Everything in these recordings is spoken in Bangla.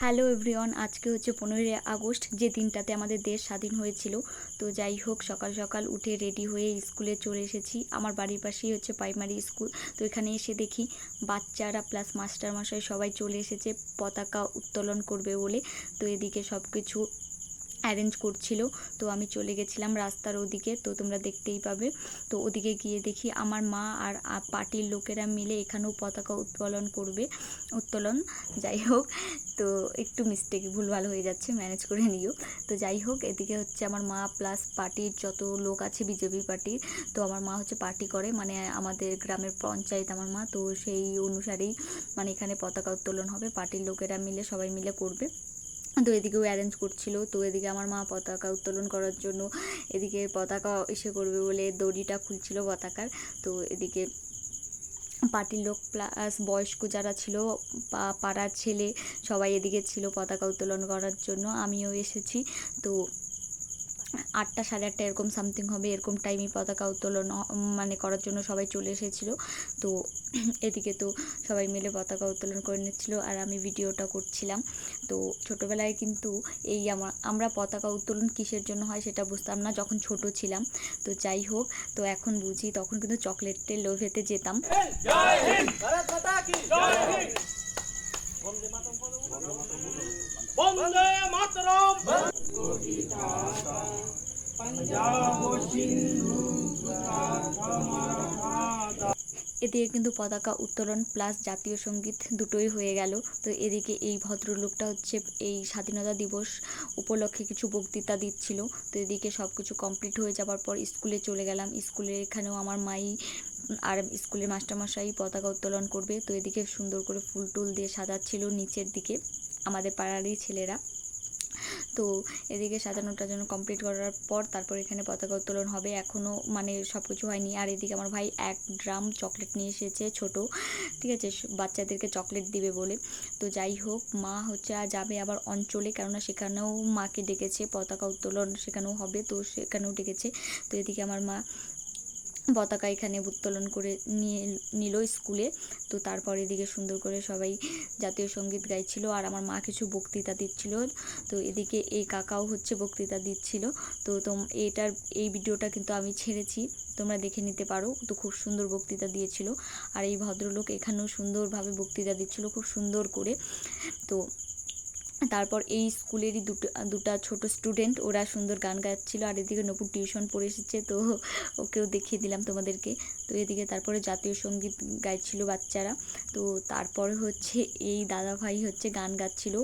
হ্যালো এভরিওয়ান, আজকে হচ্ছে পনেরোই আগস্ট, যে দিনটাতে আমাদের দেশ স্বাধীন হয়েছিল। তো যাই হোক, সকাল সকাল উঠে রেডি হয়ে স্কুলে চলে এসেছি। আমার বাড়ির পাশেই হচ্ছে প্রাইমারি স্কুল তো এখানে এসে দেখি বাচ্চারা প্লাস মাস্টারমশাই সবাই চলে এসেছে, পতাকা উত্তোলন করবে বলে। তো এদিকে সব কিছু অ্যারেঞ্জ করছিল। তো আমি চলে গেছিলাম রাস্তার ওদিকে, তো তোমরা দেখতেই পাবে। তো ওদিকে গিয়ে দেখি আমার মা আর পার্টির লোকেরা মিলে এখানেও পতাকা উত্তোলন করবে, উত্তোলন। যাই হোক, তো একটু মিস্টেক ভুলভাল হয়ে যাচ্ছে ম্যানেজ করে নিও। তো যাই হোক, এদিকে হচ্ছে আমার মা প্লাস পার্টির যত লোক আছে, বিজেপি পার্টির, তো আমার মা হচ্ছে পার্টি করে। মানে আমাদের গ্রামের পঞ্চায়েত আমার মা, তো সেই অনুসারেই মানে এখানে পতাকা উত্তোলন হবে। পার্টির লোকেরা মিলে সবাই মিলে করবে। তো এদিকেও অ্যারেঞ্জ করছিল। তো এদিকে আমার মা পতাকা উত্তোলন করার জন্য এদিকে পতাকা এসে করবে বলে দড়িটা খুলছিল পতাকার। তো এদিকে পার্টির লোক প্লাস বয়স্ক যারা ছিল পাড়ার ছেলে সবাই এদিকে ছিল পতাকা উত্তোলন করার জন্য। আমিও এসেছি। তো আটটা সাড়ে আটটা এরকম সামথিং হবে এরকম টাইমে পতাকা উত্তোলন হ- মানে করার জন্য সবাই চলে এসেছিল। তো এদিকে তো সবাই মিলে পতাকা উত্তোলন করে নিচ্ছিল আর আমি ভিডিওটা করছিলাম। তো ছোটোবেলায় কিন্তু এই আমার আমরা পতাকা উত্তোলন কিসের জন্য হয় সেটা বুঝতাম না যখন ছোট ছিলাম। তো যাই হোক তো এখন বুঝি তখন কিন্তু চকলেটের লোভেতে যেতাম। এদিকে কিন্তু পতাকা উত্তোলন প্লাস জাতীয় সংগীত দুটোই হয়ে গেল। তো এদিকে এই ভদ্রলোকটা হচ্ছে এই স্বাধীনতা দিবস উপলক্ষে কিছু বক্তৃতা দিচ্ছিল। তো এদিকে সব কিছু কমপ্লিট হয়ে যাওয়ার পর স্কুলে চলে গেলাম। স্কুলে এখানেও আমার মাই আর স্কুলের মাস্টারমশাই পতাকা উত্তোলন করবে। তো এদিকে সুন্দর করে ফুল টুল দিয়ে সাজাচ্ছিল নিচের দিকে। আমাদের পাড়ারই ছেলেরা। তো এদিকে সাজানো টাজানো কমপ্লিট করার পর তারপর এখানে পতাকা উত্তোলন হবে। এখনও মানে সব কিছু হয়নি। আর এদিকে আমার ভাই এক ড্রাম চকলেট নিয়ে এসেছে ছোট, ঠিক আছে? বাচ্চাদেরকে চকলেট দিবে বলে। তো যাই হোক, মা হচ্ছে যাবে আবার অঞ্চলে, কেননা সেখানেও মাকে ডেকেছে, পতাকা উত্তোলন সেখানেও হবে, তো সেখানেও ডেকেছে। তো এদিকে আমার মা পতাকা এখানে উত্তোলন করে নিয়ে নিল স্কুলে। তো তারপর এদিকে সুন্দর করে সবাই জাতীয় সংগীত গাইছিল আর আমার মা কিছু বক্তৃতা দিচ্ছিল। তো এদিকে এই কাকাও হচ্ছে বক্তৃতা দিচ্ছিল। তো তোম, এটার, এই ভিডিওটা কিন্তু আমি ছেড়েছি। তোমরা দেখে নিতে পারো। তো খুব সুন্দর বক্তৃতা দিয়েছিল। আর এই ভদ্রলোক এখানেও সুন্দরভাবে বক্তৃতা দিচ্ছিল খুব সুন্দর করে। তো তারপর এই স্কুলেরই দুটো, দুটা ছোট স্টুডেন্ট ওরা সুন্দর গান গাচ্ছিল আর এদিকে নপুর টিউশন পড়ে এসেছে, তো ওকেও দেখিয়ে দিলাম তোমাদেরকে। তো এদিকে তারপরে জাতীয় সংগীত গাইছিল বাচ্চারা। তো তারপরে হচ্ছে এই দাদা ভাই হচ্ছে গান গাচ্ছিল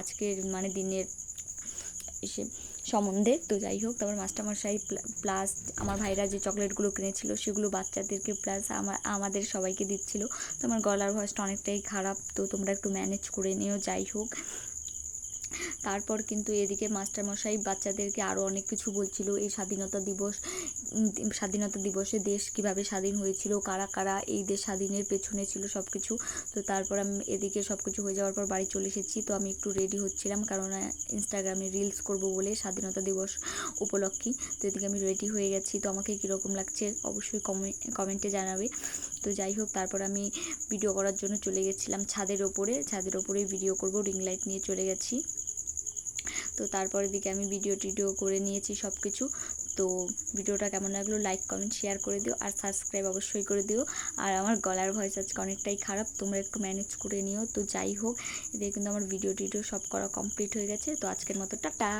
আজকের মানে দিনের এসে সম্বন্ধে। তো যাই হোক, তারপর মাস্টারমশাই প্লাস আমার ভাইরা যে চকলেটগুলো কিনেছিল, সেগুলো বাচ্চাদেরকে প্লাস আমার, আমাদের সবাইকে দিচ্ছিল। তো আমার গলার ভয়েসটা অনেকটাই খারাপ, তো তোমরা একটু ম্যানেজ করে নিও, যাই হোক। তারপর কিন্তু এদিকে মাস্টারমশাই বাচ্চাদেরকে আরও অনেক কিছু বলছিল, এই স্বাধীনতা দিবস স্বাধীনতা দিবসে দেশ কীভাবে স্বাধীন হয়েছিল, কারা কারা এই দেশ স্বাধীনের পেছনে ছিল সব কিছু তো তারপর আমি এদিকে সব কিছু হয়ে যাওয়ার পর বাড়ি চলে এসেছি, তো আমি একটু রেডি হচ্ছিলাম কারণ ইনস্টাগ্রামে রিলস করব বলে স্বাধীনতা দিবস উপলক্ষে। তো এদিকে আমি রেডি হয়ে গেছি, তো আমাকে কীরকম লাগছে অবশ্যই কমেন্টে জানাবে। তো যাই হোক, তারপর আমি ভিডিও করার জন্য চলে গেছিলাম ছাদের ওপরে, ছাদের ওপরেই ভিডিও করব রিং লাইট নিয়ে চলে গেছি। তো তারপরের দিকে আমি ভিডিও টিডিও করে নিয়েছি সব কিছু তো ভিডিওটা কেমন লাগল লাইক কমেন্ট শেয়ার করে দিও আর সাবস্ক্রাইব অবশ্যই করে দিও। আর আমার গলার ভয়েস আজকে অনেকটাই খারাপ, তোমরা একটু ম্যানেজ করে নিও। তো যাই হোক, এদিকে কিন্তু আমার ভিডিও টিডিও সব করা কমপ্লিট হয়ে গেছে। তো আজকের মতো, টাটা!